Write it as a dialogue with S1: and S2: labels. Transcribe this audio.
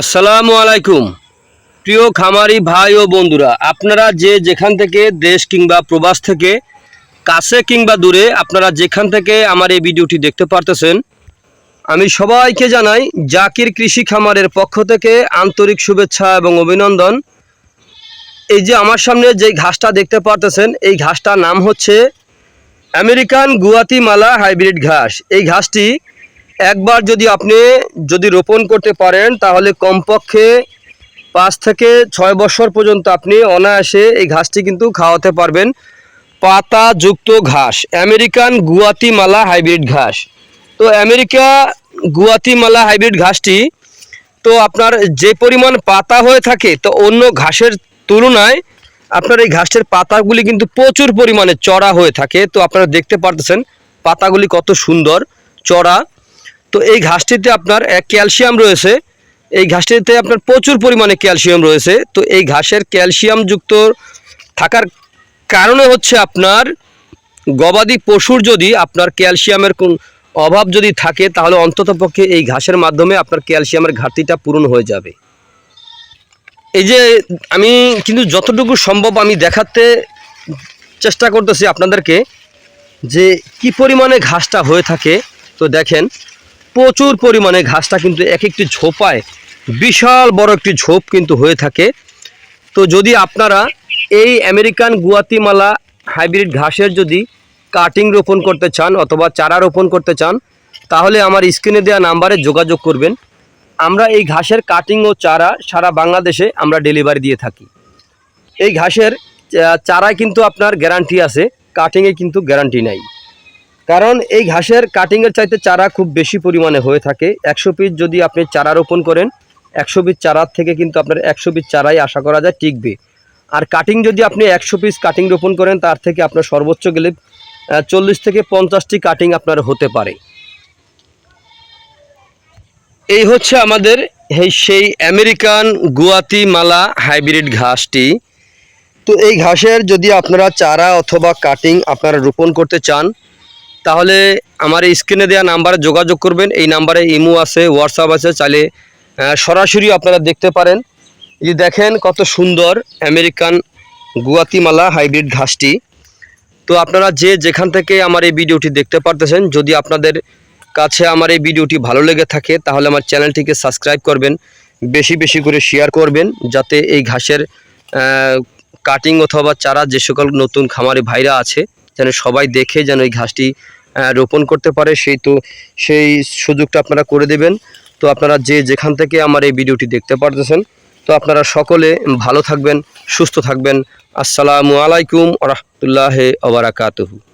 S1: আসসালামু আলাইকুম। প্রিয় খামারি ভাই ও বন্ধুরা, আপনারা যে যেখান থেকে দেশ কিংবা প্রবাস থেকে, কাছে কিংবা দূরে, আপনারা যেখান থেকে আমার এই ভিডিওটি দেখতে পারতেছেন, আমি সবাইকে জানাই জাকির কৃষি খামারের পক্ষ থেকে আন্তরিক শুভেচ্ছা এবং অভিনন্দন। এই যে আমার সামনে যে ঘাসটা দেখতে পারতেছেন, এই ঘাসটার নাম হচ্ছে আমেরিকান গুয়াতিমালা হাইব্রিড ঘাস। এই ঘাসটি একবার যদি আপনি যদি রোপণ করতে পারেন, তাহলে কমপক্ষে পাঁচ থেকে ছয় বছর পর্যন্ত আপনি অনায়াসে এই ঘাসটি কিন্তু খাওয়াতে পারবেন। পাতা যুক্ত ঘাস, আমেরিকান গুয়াতিমালা হাইব্রিড ঘাস। তো আমেরিকা গুয়াতিমালা হাইব্রিড ঘাসটি, তো আপনার যে পরিমাণ পাতা হয়ে থাকে, তো অন্য ঘাসের তুলনায় আপনার এই ঘাসের পাতাগুলি কিন্তু প্রচুর পরিমাণে চড়া হয়ে থাকে। তো আপনারা দেখতে পারতেছেন পাতাগুলি কত সুন্দর চড়া। তো এই ঘাসটিতে আপনার ক্যালসিয়াম রয়েছে। এই ঘাসটিতে আপনার প্রচুর পরিমাণে ক্যালসিয়াম রয়েছে। তো এই ঘাসের ক্যালসিয়াম যুক্ত থাকার কারণে হচ্ছে আপনার গবাদি পশুর যদি আপনার ক্যালসিয়ামের কোন অভাব যদি থাকে, তাহলে অন্ততপক্ষে এই ঘাসের মাধ্যমে আপনার ক্যালসিয়ামের ঘাটতিটা পূরণ হয়ে যাবে। এই যে আমি কিন্তু যতটুকু সম্ভব আমি দেখাতে চেষ্টা করতেছি আপনাদেরকে যে কি পরিমাণে ঘাসটা হয়ে থাকে। তো দেখেন প্রচুর পরিমাণে ঘাসটা কিন্তু এক একটি ঝোপায়, বিশাল বড় একটি ঝোপ কিন্তু হয়ে থাকে। তো যদি আপনারা এই আমেরিকান গুয়াতিমালা হাইব্রিড ঘাসের যদি কাটিং রোপণ করতে চান অথবা চারা রোপণ করতে চান, তাহলে আমার স্ক্রিনে দেওয়া নাম্বারে যোগাযোগ করবেন। আমরা এই ঘাসের কাটিং ও চারা সারা বাংলাদেশে আমরা ডেলিভারি দিয়ে থাকি। এই ঘাসের চারায় কিন্তু আপনার গ্যারান্টি আছে, কাটিংয়ে কিন্তু গ্যারান্টি নাই। কারণ এই ঘাসের কাটিংয়ের চাইতে চারা খুব বেশি পরিমাণে হয়ে থাকে। একশো পিস যদি আপনি চারা রোপণ করেন, একশো পিস চারার থেকে কিন্তু আপনার একশো পিস চারাই আশা করা যায় টিকবে। আর কাটিং যদি আপনি একশো পিস কাটিং রোপণ করেন, তার থেকে আপনার সর্বোচ্চ গেলে চল্লিশ থেকে পঞ্চাশটি কাটিং আপনার হতে পারে। এই হচ্ছে আমাদের এই সেই আমেরিকান গুয়াতিমালা হাইব্রিড ঘাসটি। তো এই ঘাসের যদি আপনারা চারা অথবা কাটিং আপনারা রোপণ করতে চান তাহলে আমার এই স্ক্রিনে দেওয়া নাম্বারে যোগাযোগ করবেন। এই নাম্বারে ইমো আছে হোয়াটসঅ্যাপ আছে, চাইলে সরাসরি আপনারা দেখতে পারেন। এই দেখেন কত সুন্দর আমেরিকান গুয়াতিমালা হাইব্রিড ঘাসটি। তো আপনারা যে যেখান থেকে আমার এই ভিডিওটি দেখতে পারতেছেন, যদি আপনাদের কাছে আমার এই ভিডিওটি ভালো লেগে থাকে, তাহলে আমার চ্যানেলটিকে সাবস্ক্রাইব করবেন, বেশি বেশি করে শেয়ার করবেন, যাতে এই ঘাসের কাটিং অথবা চারা যে সকল নতুন খামারে ভাইরা আছে, যেন সবাই দেখে যেন এই ঘাসটি রোপণ করতে পারে, সেই তো, সেই সুযোগটা আপনারা করে দেবেন। তো আপনারা যে যেখান থেকে আমার এই ভিডিওটি দেখতে পারতেছেন, তো আপনারা সকলে ভালো থাকবেন, সুস্থ থাকবেন। আসসালামু আলাইকুম রহমতুল্লাহ আবরাকাতহু